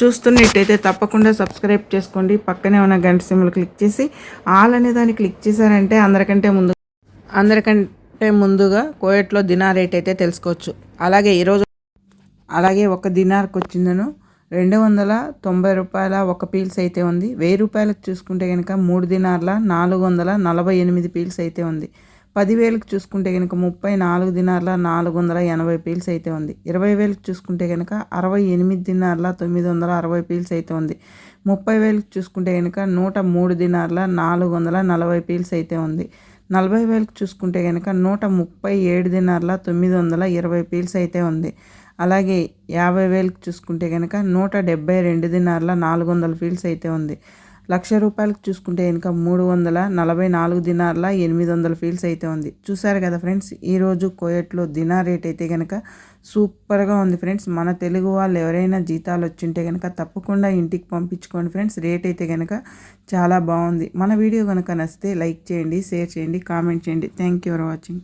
చూస్తున్నట్టయితే తప్పకుండా సబ్స్క్రైబ్ చేసుకోండి. పక్కనే ఉన్న గంట సింబల్ క్లిక్ చేసి ఆల్ అనే దాన్ని క్లిక్ చేశారంటే అందరికంటే ముందు అందరికంటే ముందుగా కోయట్లో దినార్ రేట్ అయితే తెలుసుకోవచ్చు. అలాగే ఈరోజు అలాగే ఒక దినార్కి వచ్చిందను. రెండు వందల తొంభై రూపాయల ఒక పీల్స్ అయితే ఉంది. వెయ్యి రూపాయలకు చూసుకుంటే కనుక మూడు దినార్ల నాలుగు వందల నలభై ఎనిమిది పీల్స్ అయితే ఉంది. పదివేలకు చూసుకుంటే కనుక ముప్పై నాలుగు దినార్ల నాలుగు వందల ఎనభై పీల్స్ అయితే ఉంది. ఇరవై వేలకు చూసుకుంటే కనుక అరవై ఎనిమిది దినార్ల తొమ్మిది వందల అరవై పీల్స్ అయితే ఉంది. ముప్పై వేలకు చూసుకుంటే కనుక నూట మూడు దినార్ల నాలుగు వందల నలభై పీల్స్ అయితే ఉంది. నలభై వేలకు చూసుకుంటే కనుక నూట ముప్పై ఏడు దినార్ల తొమ్మిది వందల ఇరవై పీల్స్ అయితే ఉంది. అలాగే యాభై వేలకు చూసుకుంటే కనుక నూట డెబ్బై రెండు దినార్ల నాలుగు వందల ఫీల్స్ అయితే ఉంది. లక్ష రూపాయలకు చూసుకుంటే కనుక మూడు వందల నలభై నాలుగు దినార్ల ఎనిమిది వందల ఫీల్స్ అయితే ఉంది. చూసారు కదా ఫ్రెండ్స్ ఈరోజు కోయట్లో దినార్ రేట్ అయితే కనుక సూపర్గా ఉంది ఫ్రెండ్స్. మన తెలుగు వాళ్ళు ఎవరైనా జీతాలు వచ్చింటే కనుక తప్పకుండా ఇంటికి పంపించుకోండి ఫ్రెండ్స్. రేట్ అయితే కనుక చాలా బాగుంది. మన వీడియో కనుక నచ్చితే లైక్ చేయండి షేర్ చేయండి కామెంట్ చేయండి. Thank you for watching.